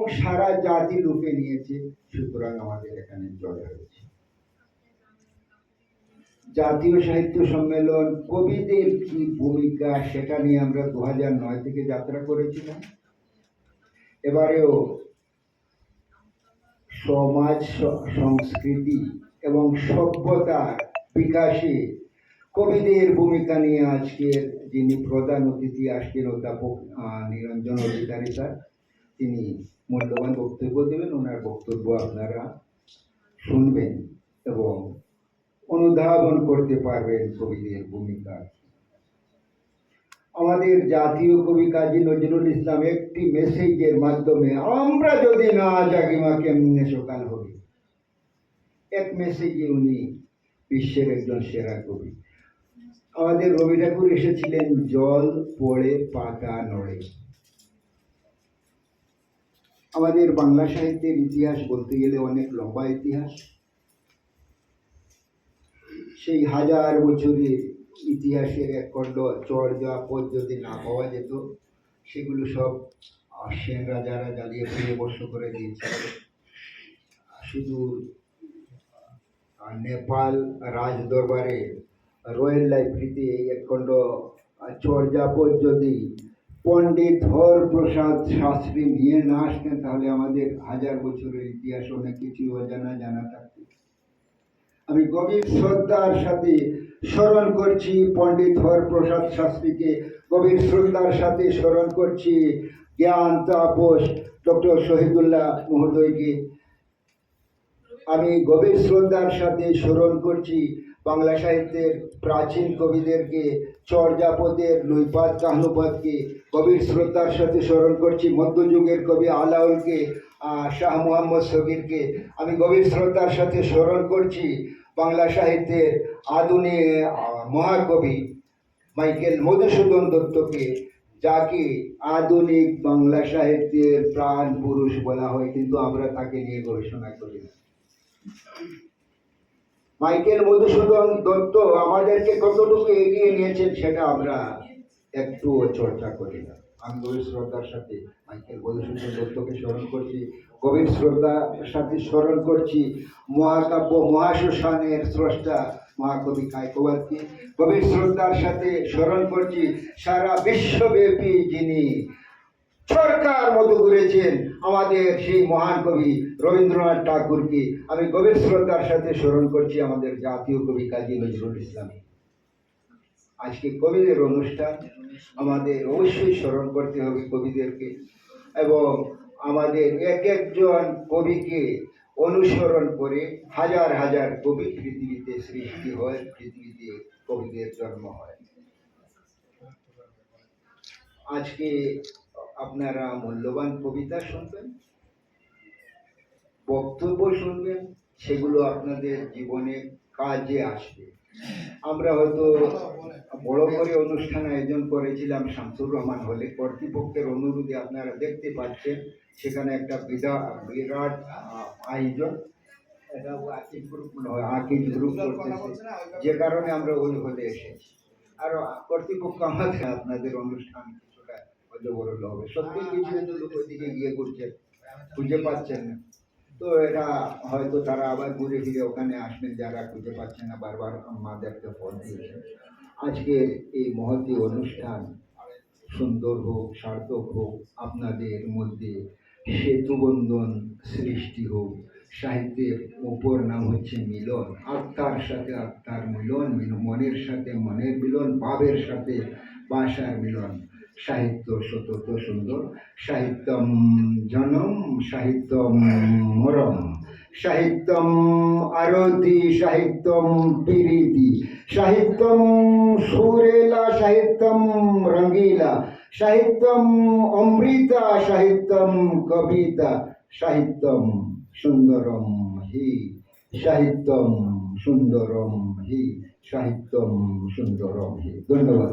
এবং সারা জাতি লুপে নিয়েছে, সুতরাং আমাদের এখানে জয় হয়েছে। জাতীয় সাহিত্য সম্মেলন কবিদের কি ভূমিকা সেটা নিয়ে আমরা দু নয় থেকে যাত্রা করেছিলাম। এবারেও সমাজ, সংস্কৃতি এবং সভ্যতার বিকাশে কবিদের ভূমিকা নিয়ে আজকের যিনি প্রধান অতিথি আসছেন অধ্যাপক নিরঞ্জন অধিকারী স্যার তিনি মূল্যবান বক্তব্য দেবেন, ওনার বক্তব্য আপনারা শুনবেন এবং অনুধাবন করতে পারবেন কবিদের ভূমিকা। আমাদের জাতীয় কবি কাজী নজরুল ইসলাম একটি মেসেজের মাধ্যমে, আমরা যদি না জাগি মা, কেমনে সকাল হবে? এক মেসেজে উনি বিশ্বের একজন সেরা কবি। আমাদের রবি ঠাকুর এসেছিলেন, জল পড়ে পাতা নড়ে। আমাদের বাংলা সাহিত্যের ইতিহাস বলতে গেলে অনেক লম্বা ইতিহাস। সেই হাজার বছরের ইতিহাসের এক খণ্ড চর্যা পদ যদি না পাওয়া যেত সেগুলো সব আহ, সেন রাজারা জ্বালিয়ে ফিরে বর্ষ করে দিয়েছে। শুধু নেপাল রাজ দরবারে রয়্যাল লাইব্রেরিতে এই এক খণ্ড আহ, চর্যা পদ যদি পণ্ডিত হর প্রসাদ শাস্ত্রী নিয়ে না আসতেন, তাহলে আমাদের হাজার বছরের ইতিহাস অনেক কিছু অজানা জানা থাকতো আমি গভীর শ্রদ্ধার সাথে স্মরণ করছি পণ্ডিত হর প্রসাদ শাস্ত্রীকে, গভীর শ্রদ্ধার সাথে স্মরণ করছি জ্ঞান তাপস ডক্টর শহীদুল্লাহ মহোদয়কে। আমি গভীর শ্রদ্ধার সাথে স্মরণ করছি বাংলা সাহিত্যের প্রাচীন কবিদেরকে, চর্যাপদের নৈপাত কাহনুপাতকে গভীর শ্রদ্ধার সাথে স্মরণ করছি। মধ্যযুগের কবি আলাউলকে শাহ মোহাম্মদ সগিরকে। আমি গভীর শ্রদ্ধার সাথে স্মরণ করছি বাংলা সাহিত্যের আধুনিক মহাকবি মাইকেল মধুসূদন দত্তকে, যাকে আধুনিক বাংলা সাহিত্যের প্রাণ পুরুষ বলা হয়, কিন্তু আমরা তাকে নিয়ে গবেষণা করি না। মাইকেল মধুসূদন দত্ত আমাদেরকে কতটুকু এগিয়ে নিয়েছেন সেটা আমরা একটুও চর্চা করি না। আমি গভীর শ্রদ্ধার সাথে মাইকেল মধুসূদন দত্তকে স্মরণ করছি, গভীর শ্রদ্ধার সাথে স্মরণ করছি মহাকাব্য মহাশ্মশানের স্রষ্টা মহাকবি কায়কোবাদকে। গভীর শ্রদ্ধার সাথে স্মরণ করছি সারা বিশ্বব্যাপী যিনি সরকার মতো করেছেন আমাদের সেই মহান কবি রবীন্দ্রনাথ ঠাকুরকে। আমি গভীর শ্রদ্ধার সাথে স্মরণ করছি আমাদের জাতীয় কবি কাজী নজরুল ইসলামী। আজকে কবিদের অনুষ্ঠান, আমাদের অবশ্যই স্মরণ করতে হবে কবিদেরকে এবং আমাদের এক একজন কবিকে অনুসরণ করে হাজার হাজার কবি পৃথিবীতে সৃষ্টি হয়, পৃথিবীতে কবিদের জন্ম হয়। আজকে আপনারা মূল্যবান কবিতা শুনবেন, বক্তব্য শুনবেন, সেগুলো আপনাদের জীবনে কাজে আসবে। আমরা হয়তো বড় করে অনুষ্ঠান আয়োজন করেছিলাম, শামসুর রহমান হলে কর্তৃপক্ষের অনুরোধে আপনারা দেখতে পাচ্ছেন, সেখানে একটা বিরা- বিরাট আয়োজন যে কারণে আমরা ওই হলে এসেছি। আর কর্তৃপক্ষ আমাদের, আপনাদের অনুষ্ঠান বড় হবে। সত্যি কিছু কিছু লোক ওইদিকে গিয়ে করছে খুঁজে পাচ্ছেন না। তো এটা হয়তো তারা আবার ঘুরে ফিরে ওখানে আসবেন যারা খুঁজে পাচ্ছেন না বারবার আমাদেরকে ফোন দিয়েছেন আজকের এই মহতী অনুষ্ঠান সুন্দর হোক সার্থক হোক আপনাদের মধ্যে সেতুবন্ধন সৃষ্টি হোক সাহিত্যের অপর নাম হচ্ছে মিলন আত্মার সাথে আত্মার মিলন মনের সাথে মনের মিলন ভাবের সাথে ভাষার মিলন। সাহিত্য সতত সুন্দর, সাহিত্যম জনম, সাহিত্যম মরম, সাহিত্যম আরতি, সাহিত্যম পিরিতি, সাহিত্যম সুরেলা, সাহিত্যম রঙ্গিলা, সাহিত্যম অমৃতা, সাহিত্যম কবিতা, সাহিত্যম সুন্দরম হি, সাহিত্যম সুন্দরম হি, সাহিত্যম সুন্দরম হি ধন্যবাদ।